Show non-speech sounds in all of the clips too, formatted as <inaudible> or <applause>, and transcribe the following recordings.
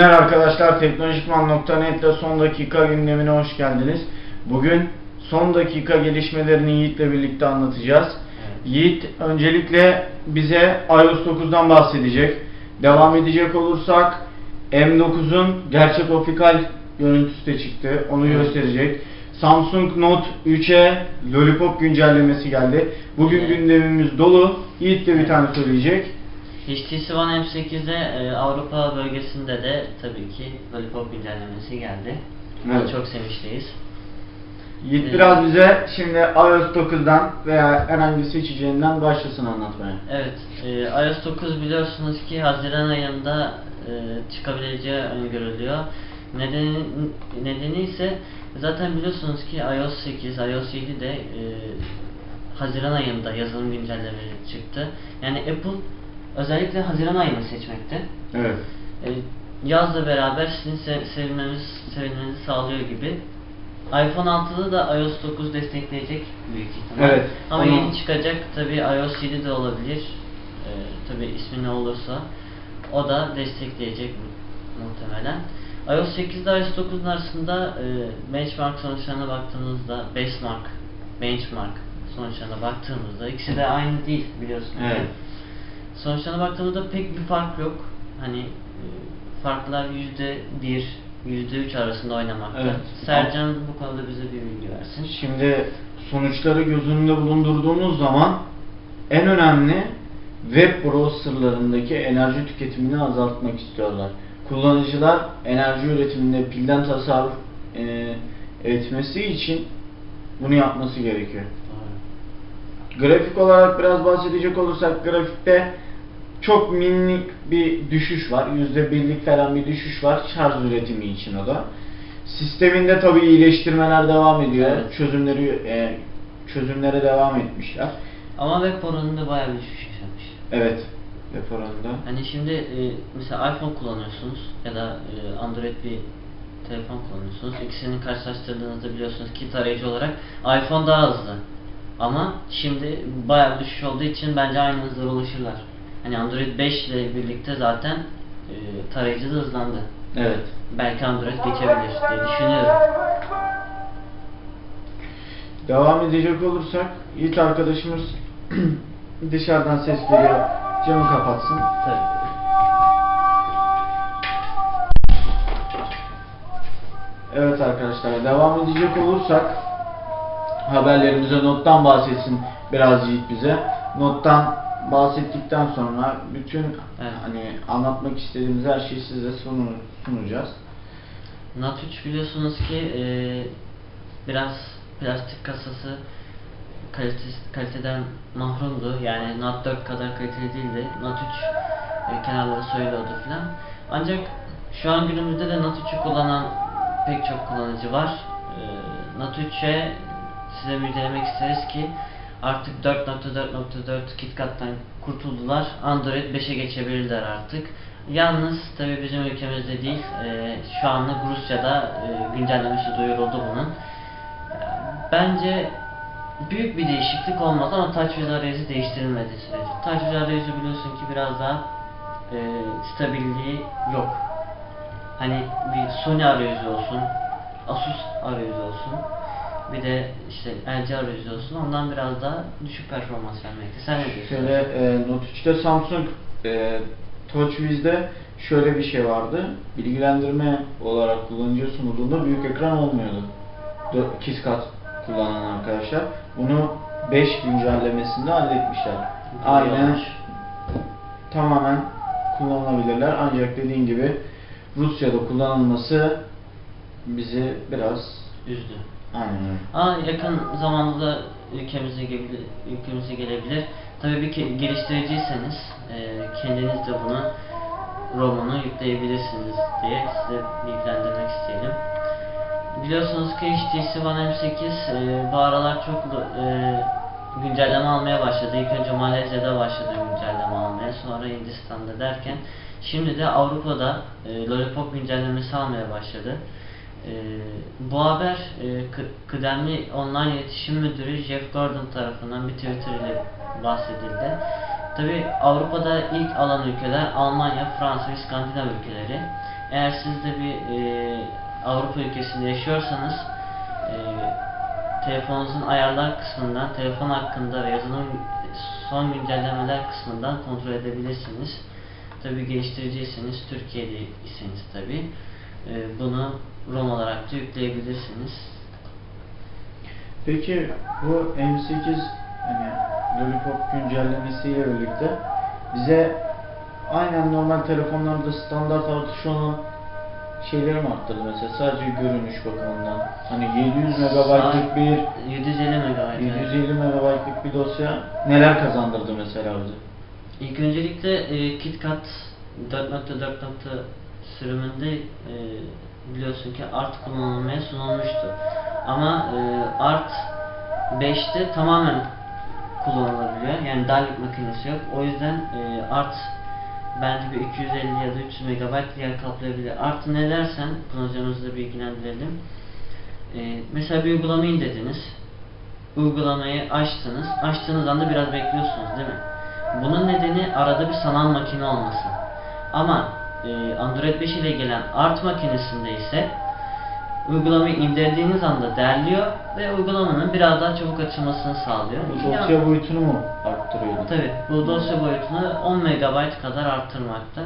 günler arkadaşlar. Teknolojikman.net'te son dakika gündemine hoş geldiniz. Bugün son dakika gelişmelerini Yiğit'le birlikte anlatacağız. Yiğit öncelikle bize iOS 9'dan bahsedecek. Devam edecek olursak M9'un gerçek optikal görüntüsü de çıktı. Onu Evet. gösterecek. Samsung Note 3'e Lollipop güncellemesi geldi. Bugün gündemimiz dolu. Yiğit de bir tane söyleyecek. HTC One M8'de e, Avrupa bölgesinde de tabii ki Lollipop güncellemesi geldi. Evet. Çok sevinçliyiz. Yiğit Evet. biraz bize şimdi iOS 9'dan veya herhangi seçeceğinden başlasın anlatmaya. Evet, e, iOS 9 biliyorsunuz ki Haziran ayında e, çıkabileceği öngörülüyor. Nedeni, nedeni ise zaten biliyorsunuz ki iOS 8, iOS 7 de e, Haziran ayında yazılım güncellemeleri çıktı. Yani Apple özellikle Haziran ayını seçmekte. Evet. E, yazla beraber sizin se- sevinmeniz, sevinmenizi sağlıyor gibi. iPhone 6'da da iOS 9 destekleyecek büyük ihtimal. Evet, Ama onu- yeni çıkacak tabi iOS 7 de olabilir. E, tabi ismi ne olursa o da destekleyecek mu- muhtemelen. iOS 8 ile iOS 9'un arasında e, benchmark sonuçlarına baktığımızda benchmark benchmark sonuçlarına baktığımızda ikisi de aynı değil biliyorsunuz. Evet. Sonuçlarına baktığımızda pek bir fark yok. Hani e, farklar yüzde bir, yüzde üç arasında oynamakta. Evet. Sercan bu konuda bize bir bilgi versin. Şimdi sonuçları göz önünde bulundurduğumuz zaman en önemli web browserlarındaki enerji tüketimini azaltmak istiyorlar. Kullanıcılar enerji üretiminde pilden tasarruf e, etmesi için bunu yapması gerekiyor. Grafik olarak biraz bahsedecek olursak grafikte çok minik bir düşüş var. Yüzde birlik falan bir düşüş var şarj üretimi için o da. Sisteminde tabii iyileştirmeler devam ediyor. Evet. Çözümleri e, çözümlere devam etmişler. Ama web oranında bayağı bir düşüş yaşamış. Evet. Web oranında. Hani şimdi e, mesela iPhone kullanıyorsunuz ya da e, Android bir telefon kullanıyorsunuz. İkisini karşılaştırdığınızda biliyorsunuz ki tarayıcı olarak iPhone daha hızlı. Ama şimdi bayağı bir düşüş olduğu için bence aynı hızlara ulaşırlar. Hani Android 5 ile birlikte zaten e, tarayıcı da hızlandı. Evet. Belki Android geçebilir diye düşünüyorum. Devam edecek olursak Yiğit arkadaşımız <clears throat> dışarıdan ses geliyor. Camı kapatsın. Tabii. Evet arkadaşlar devam edecek olursak haberlerimize nottan bahsetsin biraz Yiğit bize. Nottan bahsettikten sonra bütün Evet. hani anlatmak istediğimiz her şeyi size sunu- sunacağız. Note 3 biliyorsunuz ki e, biraz plastik kasası kalitesi, kaliteden mahrumdu. Yani Note 4 kadar kaliteli değildi. Note 3 e, kenarları soyuluyordu filan. Ancak şu an günümüzde de Note 3'ü kullanan pek çok kullanıcı var. E, Note 3'e size müjdelemek isteriz ki artık 4.4.4 KitKat'tan kurtuldular. Android 5'e geçebilirler artık. Yalnız tabi bizim ülkemizde değil, e, şu anlık Rusya'da e, güncellemesi duyuruldu bunun. Bence büyük bir değişiklik olmaz ama Touch Wiz arayüzü değiştirilmedi sürece. Touch Wiz arayüzü biliyorsun ki biraz daha e, stabilliği yok. Hani bir Sony arayüzü olsun, Asus arayüzü olsun, bir de işte LG arayüzü olsun ondan biraz daha düşük performans vermekte. Sen ne diyorsun? Şöyle e, Note 3'te Samsung e, TouchWiz'de şöyle bir şey vardı. Bilgilendirme olarak kullanıcıya sunulduğunda büyük ekran olmuyordu. Dö- KitKat kullanan arkadaşlar. Bunu 5 güncellemesinde halletmişler. Aynen tamamen kullanılabilirler. Ancak dediğin gibi Rusya'da kullanılması bizi biraz Üzdü. Aynen. Aa, yakın zamanda da ülkemize, gelebilir, ülkemize gelebilir. Tabii bir geliştiriciyseniz e, kendiniz de bunu ROM'unu yükleyebilirsiniz diye size bilgilendirmek isteyelim. Biliyorsunuz ki HTC One M8 e, bu aralar çok e, güncelleme almaya başladı. İlk önce Malezya'da başladı güncelleme almaya, sonra Hindistan'da derken şimdi de Avrupa'da e, Lollipop güncellemesi almaya başladı. Ee, bu haber e, kı- kıdemli online iletişim müdürü Jeff Gordon tarafından bir Twitter ile bahsedildi. Tabi Avrupa'da ilk alan ülkeler Almanya, Fransa ve İskandinav ülkeleri. Eğer siz de bir e, Avrupa ülkesinde yaşıyorsanız e, telefonunuzun ayarlar kısmından telefon hakkında ve yazılım son güncellemeler kısmından kontrol edebilirsiniz. Tabi geliştiriciyseniz Türkiye'de iseniz tabi bunu ROM olarak da yükleyebilirsiniz. Peki bu M8 hani Lollipop güncellemesiyle birlikte bize aynen normal telefonlarda standart artışı olan şeyleri mi arttırdı mesela sadece görünüş bakımından hani 700 megabaytlık bir 750 MB. 750 megabaytlık bir dosya neler kazandırdı mesela bize? İlk öncelikle e, KitKat 4.4. sürümünde e, biliyorsun ki Art kullanılmaya sunulmuştu. Ama e, Art 5'te tamamen kullanılabiliyor. Yani darlık makinesi yok. O yüzden e, Art bence bir 250 ya da 300 MB yer kaplayabilir. Artı ne dersen, kullanıcımızı da bilgilendirelim. E, mesela bir uygulama indirdiniz. Uygulamayı açtınız. Açtığınız anda biraz bekliyorsunuz değil mi? Bunun nedeni arada bir sanal makine olması. Ama Android 5 ile gelen Art makinesinde ise uygulamayı indirdiğiniz anda derliyor ve uygulamanın biraz daha çabuk açılmasını sağlıyor. Bu Yani- dosya boyutunu mu arttırıyordu? Tabi bu dosya boyutunu 10 MB kadar arttırmakta.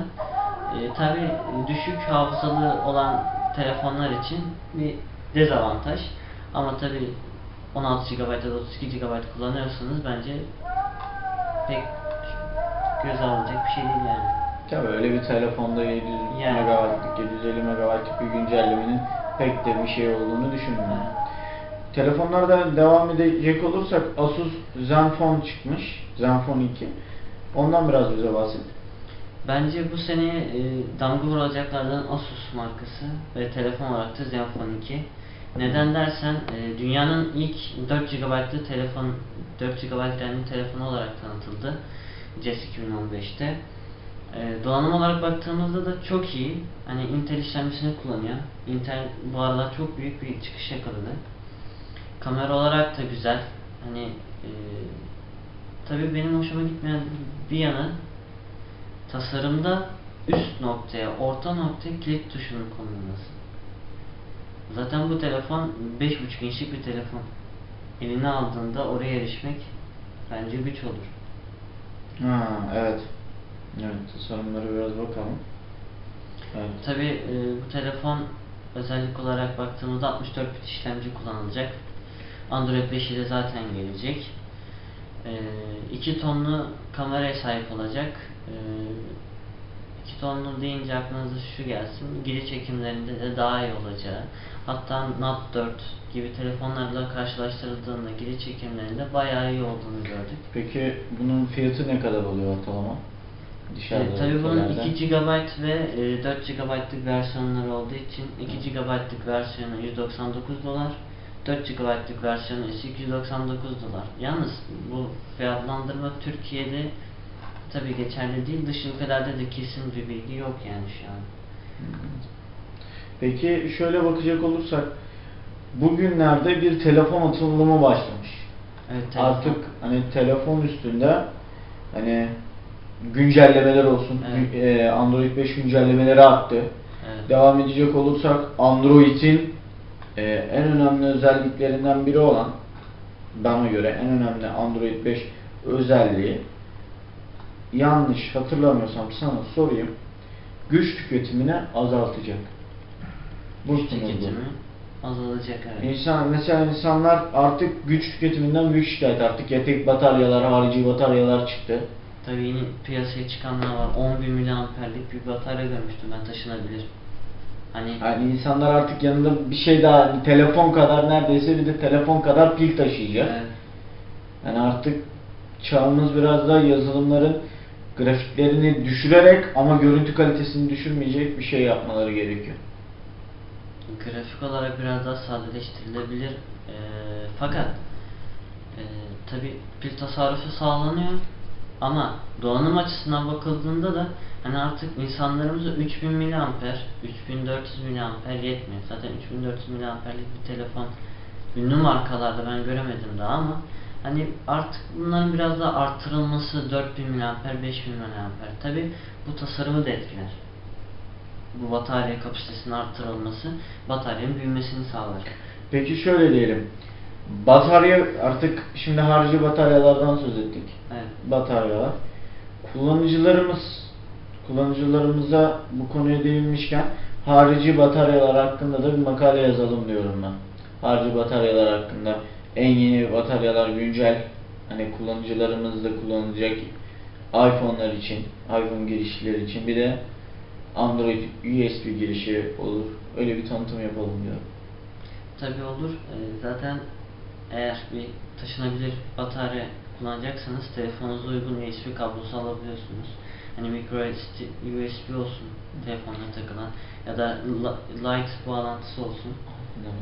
E, Tabi düşük hafızalı olan telefonlar için bir dezavantaj. Ama tabi 16 GB ya da 32 GB kullanıyorsanız bence pek göz alınacak bir şey değil yani. Tabii öyle bir telefonda 700 Yani. megabaytlık, 750 megabaytlık bir güncellemenin pek de bir şey olduğunu düşünmüyorum. Telefonlarda devam edecek olursak Asus Zenfone çıkmış. Zenfone 2. Ondan biraz bize bahset. Bence bu sene e, damga vuracaklardan Asus markası ve telefon olarak da Zenfone 2. Neden dersen e, dünyanın ilk 4 GB'lı telefon 4 GB RAM'li telefonu olarak tanıtıldı. CES 2015'te. E, donanım olarak baktığımızda da çok iyi. Hani Intel işlemcisini kullanıyor. Intel bu aralar çok büyük bir çıkış yakaladı. Kamera olarak da güzel. Hani e, tabii benim hoşuma gitmeyen bir yanı tasarımda üst noktaya, orta noktaya kilit tuşunun konulması. Zaten bu telefon 5.5 inçlik bir telefon. Eline aldığında oraya erişmek bence güç olur. Ha evet. Evet tasarımlara biraz bakalım. Evet. Tabi bu telefon özellik olarak baktığımızda 64 bit işlemci kullanılacak. Android 5 ile zaten gelecek. 2 tonlu kameraya sahip olacak. 2 tonlu deyince aklınıza şu gelsin. Geri çekimlerinde de daha iyi olacağı. Hatta Note 4 gibi telefonlarla karşılaştırıldığında geri çekimlerinde bayağı iyi olduğunu gördük. Peki bunun fiyatı ne kadar oluyor ortalama? Dışarıda E, tabii bunun ülkelerde. 2 GB ve e, 4 GB'lık versiyonları olduğu için 2 GB'lık versiyonu 199 dolar, 4 GB'lık versiyonu ise 299 dolar. Yalnız bu fiyatlandırma Türkiye'de tabii geçerli değil. Dış ülkelerde de kesin bir bilgi yok yani şu an. Peki şöyle bakacak olursak bugünlerde bir telefon atılımı başlamış. Evet, telefon. Artık hani telefon üstünde hani güncellemeler olsun. Evet. e, Android 5 güncellemeleri arttı. Evet. Devam edecek olursak Android'in e, en önemli özelliklerinden biri olan bana göre en önemli Android 5 özelliği yanlış hatırlamıyorsam sana sorayım güç tüketimini azaltacak. Bu Güç tüketimi azalacak evet. İnsan, mesela insanlar artık güç tüketiminden büyük şikayet artık yedek bataryalar, harici bataryalar çıktı. Tabii yeni piyasaya çıkanlar var. 10.000 miliamperlik bir batarya görmüştüm ben taşınabilir. Hani Yani insanlar artık yanında bir şey daha, bir telefon kadar neredeyse bir de telefon kadar pil taşıyacak. evet, Yani artık çağımız biraz daha yazılımların grafiklerini düşürerek ama görüntü kalitesini düşürmeyecek bir şey yapmaları gerekiyor. grafik olarak biraz daha sadeleştirilebilir. Ee, fakat e, tabi pil tasarrufu sağlanıyor ama donanım açısından bakıldığında da hani artık insanlarımıza 3000 miliamper, 3400 miliamper yetmiyor. Zaten 3400 miliamperlik bir telefon ünlü markalarda ben göremedim daha ama Hani artık bunların biraz daha artırılması 4000 mAh, 5000 mAh. Tabi bu tasarımı da etkiler. Bu batarya kapasitesinin artırılması bataryanın büyümesini sağlar. Peki şöyle diyelim. Batarya artık şimdi harici bataryalardan söz ettik. Evet. Bataryalar. Kullanıcılarımız kullanıcılarımıza bu konuya değinmişken harici bataryalar hakkında da bir makale yazalım diyorum ben. Harici bataryalar hakkında en yeni bataryalar güncel hani kullanıcılarımız da kullanacak iPhone'lar için, iPhone girişleri için bir de Android USB girişi olur. Öyle bir tanıtım yapalım diyorum. Tabi olur. Ee, zaten eğer bir taşınabilir batarya kullanacaksanız telefonunuza uygun USB kablosu alabiliyorsunuz. Hani micro USB olsun telefonuna takılan ya da li- light bağlantısı olsun Anladım.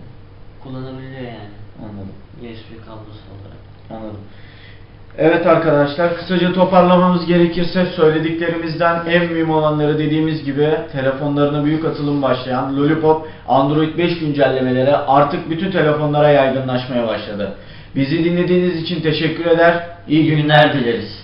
kullanabiliyor yani Anladım. USB kablosu olarak. Anladım. Evet arkadaşlar kısaca toparlamamız gerekirse söylediklerimizden en mühim olanları dediğimiz gibi telefonlarına büyük atılım başlayan Lollipop Android 5 güncellemeleri artık bütün telefonlara yaygınlaşmaya başladı. Bizi dinlediğiniz için teşekkür eder. İyi günler dileriz.